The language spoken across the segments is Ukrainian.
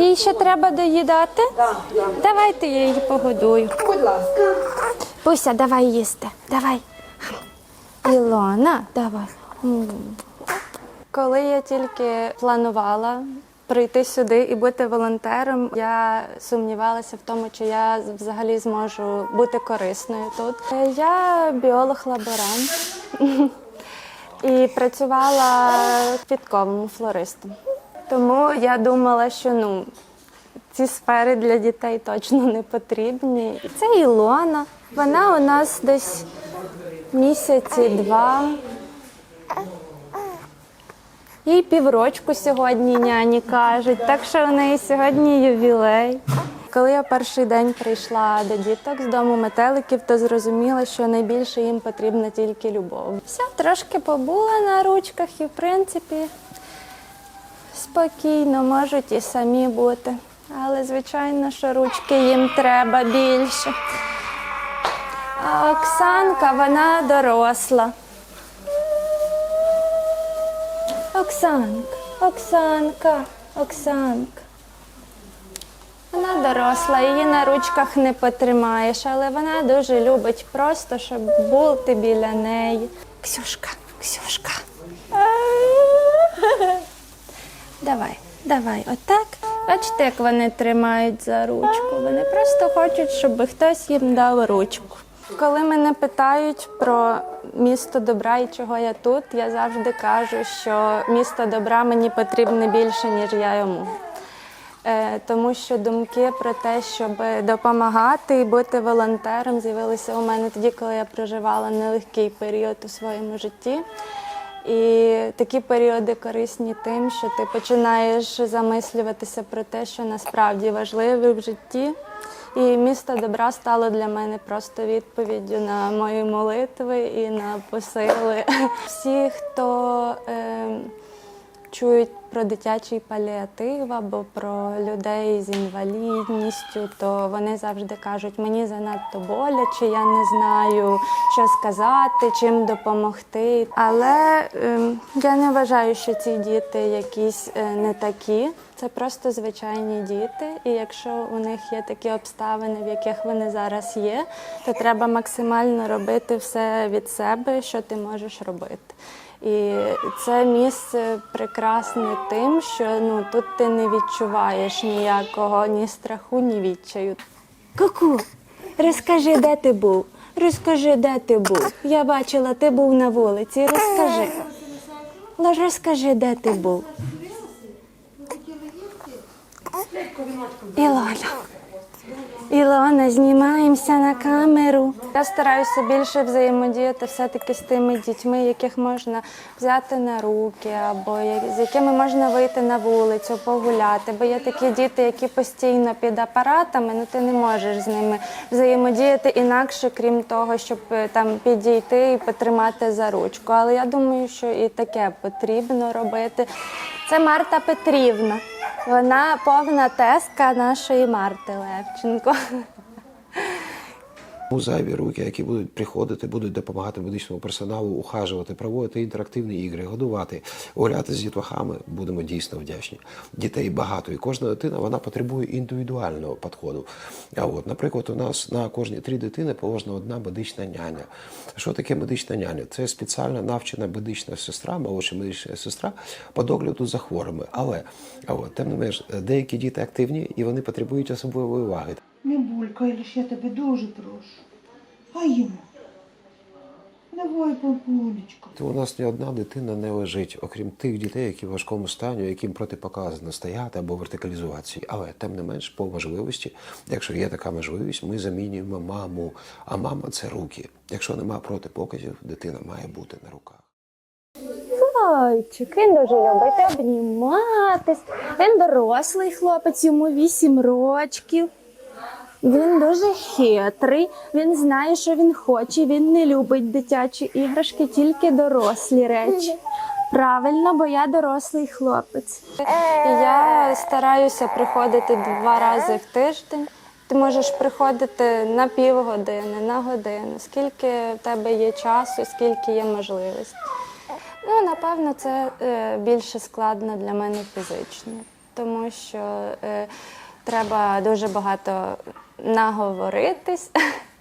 Їй ще треба доїдати? Давайте я її погодую. Будь ласка. Буся, давай їсти. Давай. Ілона, давай. Коли я тільки планувала прийти сюди і бути волонтером, я сумнівалася в тому, чи я взагалі зможу бути корисною тут. Я біолог-лаборант і працювала підковим флористом. Тому я думала, що ну ці сфери для дітей точно не потрібні. Це Ілона. Вона у нас десь місяці два. Їй піврочку сьогодні няні кажуть, так що у неї сьогодні ювілей. Коли я перший день прийшла до діток з дому метеликів, то зрозуміла, що найбільше їм потрібна тільки любов. Все, трошки побула на ручках і, в принципі, спокійно можуть і самі бути. Але, звичайно, що ручки їм треба більше. А Оксанка, вона доросла. Оксанка, Оксанка, Оксанка. Вона доросла, її на ручках не потримаєш, але вона дуже любить просто, щоб бути біля неї. Ксюшка, Ксюшка. Давай, давай, отак. Бачите, як вони тримають за ручку. Вони просто хочуть, щоб хтось їм дав ручку. Коли мене питають про місто добра і чого я тут, я завжди кажу, що місто добра мені потрібне більше, ніж я йому. Е, Тому що думки про те, щоб допомагати і бути волонтером, з'явилися у мене тоді, коли я проживала нелегкий період у своєму житті. І такі періоди корисні тим, що ти починаєш замислюватися про те, що насправді важливе в житті. І місто добра стало для мене просто відповіддю на мої молитви і на посили. Всі, хто е, чують про дитячий паліатив або про людей з інвалідністю, то вони завжди кажуть, мені занадто боляче, я не знаю, що сказати, чим допомогти. Але ем, я не вважаю, що ці діти якісь е, не такі. Це просто звичайні діти. І якщо у них є такі обставини, в яких вони зараз є, то треба максимально робити все від себе, що ти можеш робити. І це місце прекрасне тим, що ну тут ти не відчуваєш ніякого ні страху, ні відчаю. Ку-ку, розкажи, де ти був? Розкажи, де ти був. Я бачила, ти був на вулиці. Розкажи. Ну, Розкажи, де ти був. Ілона. Ілона, знімаємося на камеру. Я стараюся більше взаємодіяти все-таки з тими дітьми, яких можна взяти на руки, або з якими можна вийти на вулицю, погуляти. Бо є такі діти, які постійно під апаратами, ну ти не можеш з ними взаємодіяти інакше, крім того, щоб е, там підійти і потримати за ручку. Але я думаю, що і таке потрібно робити. Це Марта Петрівна. Вона повна теска нашої Марти Левченко. Зайві руки, які будуть приходити, будуть допомагати медичному персоналу ухажувати, проводити інтерактивні ігри, годувати, гуляти з дітлахами. Будемо дійсно вдячні. Дітей багато, і кожна дитина вона потребує індивідуального підходу. А от, наприклад, у нас на кожні три дитини положена одна медична няня. Що таке медична няня? Це спеціально навчена медична сестра, молодша медична сестра по догляду за хворими. Але а от, тим не менш, деякі діти активні і вони потребують особливої уваги. Не булькай, лиш я тебе дуже прошу. А йому. Давай, бабулечко. То у нас ні одна дитина не лежить, окрім тих дітей, які в важкому стані, яким протипоказано стояти або вертикалізуватися. Але тим не менш, по можливості, якщо є така можливість, ми замінюємо маму. А мама це руки. Якщо нема протипоказів, дитина має бути на руках. Зайчик, він дуже любить обніматись. Він дорослий хлопець, йому 8 рочків. Він дуже хитрий, він знає, що він хоче, він не любить дитячі іграшки, тільки дорослі речі. Правильно, бо я дорослий хлопець. Я стараюся приходити два рази в тиждень. Ти можеш приходити на півгодини, на годину, скільки в тебе є часу, скільки є можливості. Ну, напевно, це е, більше складно для мене фізично, тому що е, Треба дуже багато наговоритись,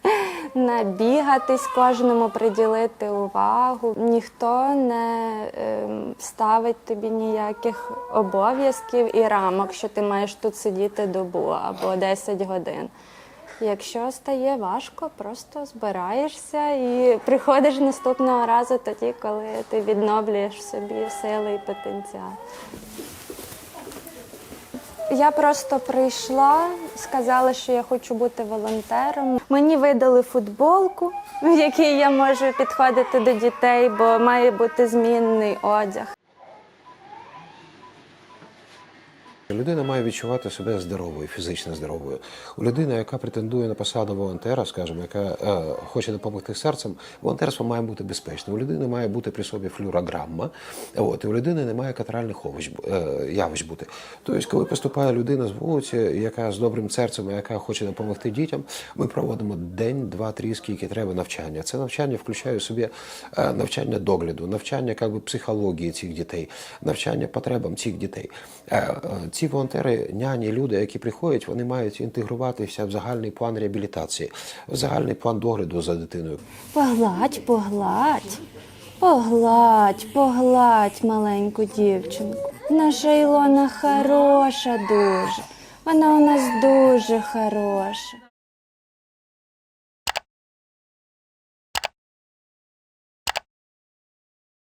набігатись, кожному приділити увагу. Ніхто не ем, ставить тобі ніяких обов'язків і рамок, що ти маєш тут сидіти добу або 10 годин. Якщо стає важко, просто збираєшся і приходиш наступного разу тоді, коли ти відновлюєш собі сили і потенціал. Я просто прийшла, сказала, що я хочу бути волонтером. Мені видали футболку, в якій я можу підходити до дітей, бо має бути змінний одяг. Людина має відчувати себе здоровою, фізично здоровою. У людини, яка претендує на посаду волонтера, скажімо, яка е, хоче допомогти серцем, волонтерство має бути безпечним. У людини має бути при собі флюорограма. От і у людини немає катаральних овоч, е, явищ бути. Тобто, коли поступає людина з вулиці, яка з добрим серцем, яка хоче допомогти дітям, ми проводимо день, два, три, скільки треба навчання. Це навчання включає в собі е, навчання догляду, навчання как би, психології цих дітей, навчання потребам цих дітей. Ці волонтери, няні, люди, які приходять, вони мають інтегруватися в загальний план реабілітації, в загальний план догляду за дитиною. Погладь, погладь, погладь, погладь маленьку дівчинку. Наша Ілона хороша дуже. Вона у нас дуже хороша.